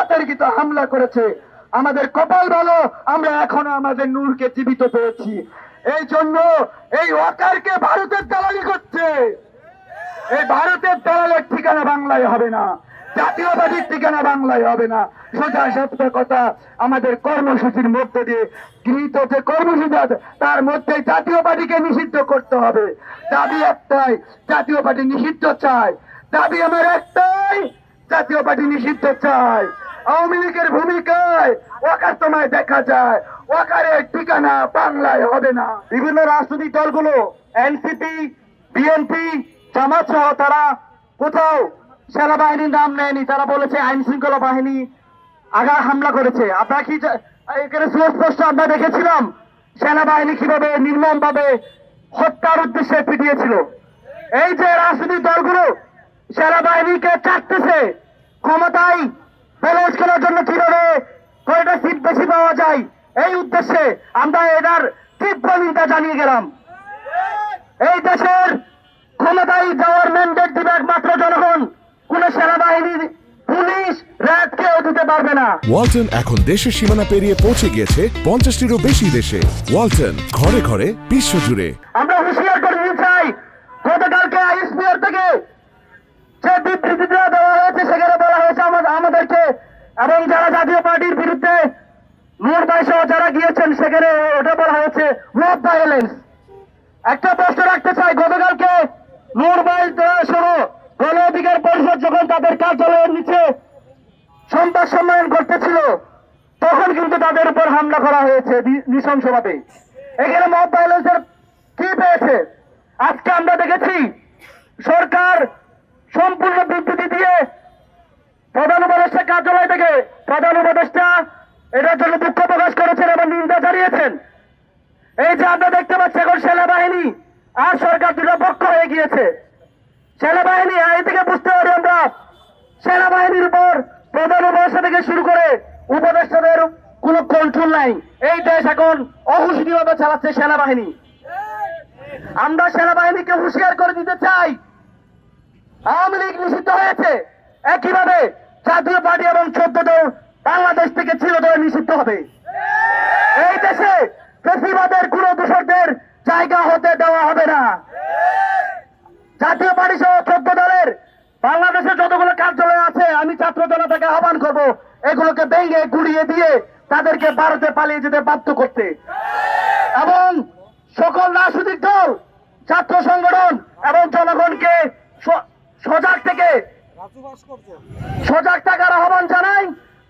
অতর্কিত হামলা করেছে। আমাদের কপাল ভালো, আমরা এখনও আমাদের নূরকে জীবিত পেয়েছি। এই জন্য এই ওয়াকারকে ভারতের দালালি করছে। এই ভারতের দালালের ঠিকানা বাংলায় হবে না। জাতীয়বাদীর ঠিকানা বাংলায় হবে না। সোজা সত্য কথা, আমাদের কর্মসূচির মধ্যে দিয়ে গৃহীত যে কর্মসূচি আছে, তার মধ্যে জাতীয় পার্টিকে নিষিদ্ধ করতে হবে। দাবি একটাই জাতীয় পার্টি নিষিদ্ধ চাই দাবি আমার একটাই জাতীয় পার্টি নিষিদ্ধ চাই আওয়ামী লীগের ভূমিকায় ওয়াকার তোমায় দেখা যায়। ওয়াকারের ঠিকানা বাংলায় হবে না। বিভিন্ন রাজনৈতিক দলগুলো, এনসিপি, বিএনপি, জামাত সহ তারা কোথাও সেনাবাহিনীর নাম নেয়নি। তারা বলেছে আইন শৃঙ্খলা বাহিনী আগা হামলা করেছে। আপনারা কি এখানে সুস্পষ্ট আমরা দেখেছিলাম সেনাবাহিনী কীভাবে নির্মম ভাবে হত্যার উদ্দেশ্যে পিটিয়েছিল। এই যে রাজনৈতিক দলগুলো সেনাবাহিনীকে চাটতেছে, ক্ষমতায় বেলজ করার জন্য কীভাবে কয়টা সিট বেশি পাওয়া যায়। এই উদ্দেশ্যে আমরা এটার তীব্র নিন্দা জানিয়ে গেলাম। এই দেশের ক্ষমতায় যাওয়ার ম্যান্ডেট দিবে একমাত্র জনগণ। কোন সেনাবাহিনীর পুলিশ র্যাব কেউ দিতে পারবে না। ওয়ালটন এখন দেশের সীমানা পেরিয়ে পৌঁছে গিয়েছে পঞ্চাশটিরও বেশি দেশে। ওয়ালটন ঘরে ঘরে বিশ্বজুড়ে আমরা হুঁশিয়ার করে দিতে চাই গতকালকে আইএসপিআর থেকে যে বিবৃতিটা দেওয়া হয়েছে সেখানে বলা হয়েছে আমাদেরকে এবং যারা জাতীয় পার্টির বিরুদ্ধে মোট সহ যারা গিয়েছেন, সেখানে ওটা বলা হয়েছে মব ভায়োলেন্স একটা প্রশ্ন রাখতে চাই, গতকালকে নোরবাইল সহ গণ অধিকার পরিষদ যখন তাদের কার্যালয়ের নিচে সংবাদ সম্মেলন করতেছিল, তখন কিন্তু তাদের উপর হামলা করা হয়েছে নৃশংসভাবে এখানে মব ভায়োলেন্সের কি পেয়েছে? আজকে আমরা দেখেছি, সরকার সম্পূর্ণ বিবৃতি দিয়ে প্রধান উপদেষ্টা কার্যালয় থেকে প্রধান উপদেষ্টা এটার জন্য দুঃখ প্রকাশ করেছেন এবং নিন্দা জানিয়েছেন। এই যে আমরা দেখতে পাচ্ছি এখন সেনাবাহিনী আর সরকার দুটো পক্ষ হয়ে গিয়েছে। সেনাবাহিনী এই থেকে বুঝতে পারি আমরা সেনাবাহিনীর উপর প্রধান উপদেষ্টা থেকে শুরু করে উপদেষ্টাদের কোনো কন্ট্রোল নাই। এই দেশ এখন অহুশনীয়ভাবে চালাচ্ছে সেনাবাহিনী। আমরা সেনাবাহিনীকে হুঁশিয়ার করে দিতে চাই। আওয়ামী লীগ নিষিদ্ধ হয়েছে। একইভাবে জাতীয় পার্টি এবং চোদ্দ দল বাংলাদেশ থেকে চিরতরে নিষিদ্ধ হবে। এই দেশে ফেসিবাদের কোন দূষকদের জায়গা হতে দেওয়া হবে না। জাতীয় পার্টি সহ চোদ্দ দলের বাংলাদেশের যতগুলো কার্যালয় আছে আমি ছাত্র জনতাকে আহ্বান করব এগুলোকে ভেঙে গুড়িয়ে দিয়ে তাদেরকে ভারতে পালিয়ে যেতে বাধ্য করতে। এবং সকল রাজনৈতিক দল ছাত্র সংগঠন এবং জনগণকে সজাগ থেকে সজাগ থাকার আহ্বান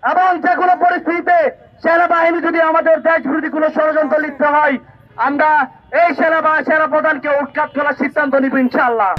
এবং যে কোনো পরিস্থিতিতে সেনাবাহিনী যদি আমাদের দেশ বিরোধী কোনো ষড়যন্ত্র লিপ্ত হয়, আমরা এই সেনা বা সেনা প্রধানকে উৎখাত করার সিদ্ধান্ত নিব ইনশাআল্লাহ।